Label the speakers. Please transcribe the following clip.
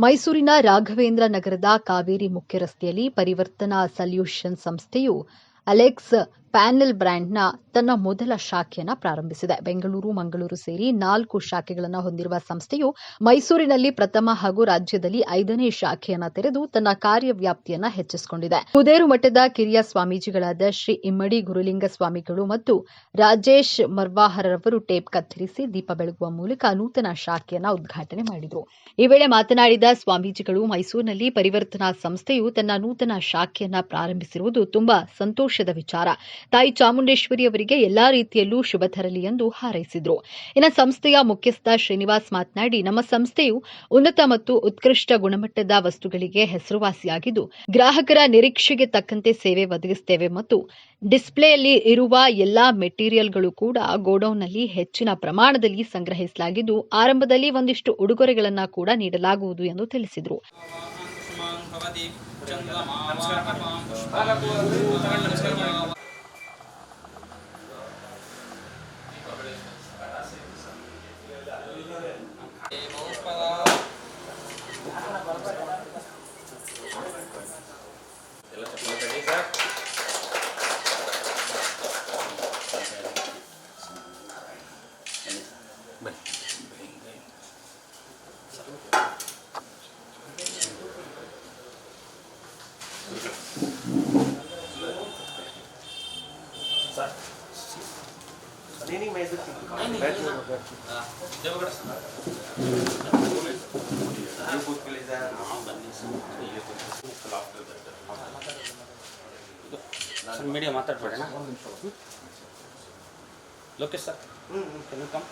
Speaker 1: ಮೈಸೂರಿನ ರಾಘವೇಂದ್ರ ನಗರದ ಕಾವೇರಿ ಮುಖ್ಯ ರಸ್ತೆಯಲ್ಲಿ ಪರಿವರ್ತನಾ ಸಲ್ಯೂಷನ್ ಸಂಸ್ಥೆಯು ಅಲೆಕ್ಸ್ ಪ್ಯಾನೆಲ್ ಬ್ರ್ಯಾಂಡ್ನ ತನ್ನ ಮೊದಲ ಶಾಖೆಯನ್ನು ಪ್ರಾರಂಭಿಸಿದೆ. ಬೆಂಗಳೂರು, ಮಂಗಳೂರು ಸೇರಿ ನಾಲ್ಕು ಶಾಖೆಗಳನ್ನು ಹೊಂದಿರುವ ಸಂಸ್ಥೆಯು ಮೈಸೂರಿನಲ್ಲಿ ಪ್ರಥಮ ಹಾಗೂ ರಾಜ್ಯದಲ್ಲಿ ಐದನೇ ಶಾಖೆಯನ್ನು ತೆರೆದು ತನ್ನ ಕಾರ್ಯವ್ಯಾಪ್ತಿಯನ್ನು ಹೆಚ್ಚಿಸಿಕೊಂಡಿದೆ. ಕುದೇರು ಮಠದ ಕಿರಿಯ ಸ್ವಾಮೀಜಿಗಳಾದ ಶ್ರೀ ಇಮ್ಮಡಿ ಗುರುಲಿಂಗ ಸ್ವಾಮಿಗಳು ಮತ್ತು ರಾಜೇಶ್ ಮರ್ವಾಹರವರು ಟೇಪ್ ಕತ್ತರಿಸಿ ದೀಪ ಬೆಳಗುವ ಮೂಲಕ ನೂತನ ಶಾಖೆಯನ್ನು ಉದ್ಘಾಟನೆ ಮಾಡಿದರು. ಈ ವೇಳೆ ಮಾತನಾಡಿದ ಸ್ವಾಮೀಜಿಗಳು, ಮೈಸೂರಿನಲ್ಲಿ ಪರಿವರ್ತನಾ ಸಂಸ್ಥೆಯು ತನ್ನ ನೂತನ ಶಾಖೆಯನ್ನು ಪ್ರಾರಂಭಿಸಿರುವುದು ತುಂಬಾ ಸಂತೋಷದ ವಿಚಾರ. ತಾಯಿ ಚಾಮುಂಡೇಶ್ವರಿ ಅವರಿಗೆ ಎಲ್ಲಾ ರೀತಿಯಲ್ಲೂ ಶುಭ ತರಲಿ ಎಂದು ಹಾರೈಸಿದರು. ಇನ್ನು ಸಂಸ್ಥೆಯ ಮುಖ್ಯಸ್ಥ ಶ್ರೀನಿವಾಸ್ ಮಾತನಾಡಿ, ನಮ್ಮ ಸಂಸ್ಥೆಯು ಉನ್ನತ ಮತ್ತು ಉತ್ಕೃಷ್ಟ ಗುಣಮಟ್ಟದ ವಸ್ತುಗಳಿಗೆ ಹೆಸರುವಾಸಿಯಾಗಿದ್ದು, ಗ್ರಾಹಕರ ನಿರೀಕ್ಷೆಗೆ ತಕ್ಕಂತೆ ಸೇವೆ ಒದಗಿಸುತ್ತೇವೆ ಮತ್ತು ಡಿಸ್ಪ್ಲೇಯಲ್ಲಿ ಇರುವ ಎಲ್ಲಾ ಮೆಟೀರಿಯಲ್ಗಳು ಕೂಡ ಗೋಡೌನ್ನಲ್ಲಿ ಹೆಚ್ಚಿನ ಪ್ರಮಾಣದಲ್ಲಿ ಸಂಗ್ರಹಿಸಲಾಗಿದ್ದು, ಆರಂಭದಲ್ಲಿ ಒಂದಿಷ್ಟು ಉಡುಗೊರೆಗಳನ್ನು ಕೂಡ ನೀಡಲಾಗುವುದು ಎಂದು ತಿಳಿಸಿದರು.
Speaker 2: नहीं नहीं मैं इधर बैठ जाऊंगा
Speaker 3: ದೇವಗಡ
Speaker 2: ये पूछ के ले जाए
Speaker 3: ಸರ್ ಮೀಡಿಯಾ ಮಾತಾಡ್ಬೇಡಣ ಲೋಕೇಶ್ ಸರ್ ಕಮ್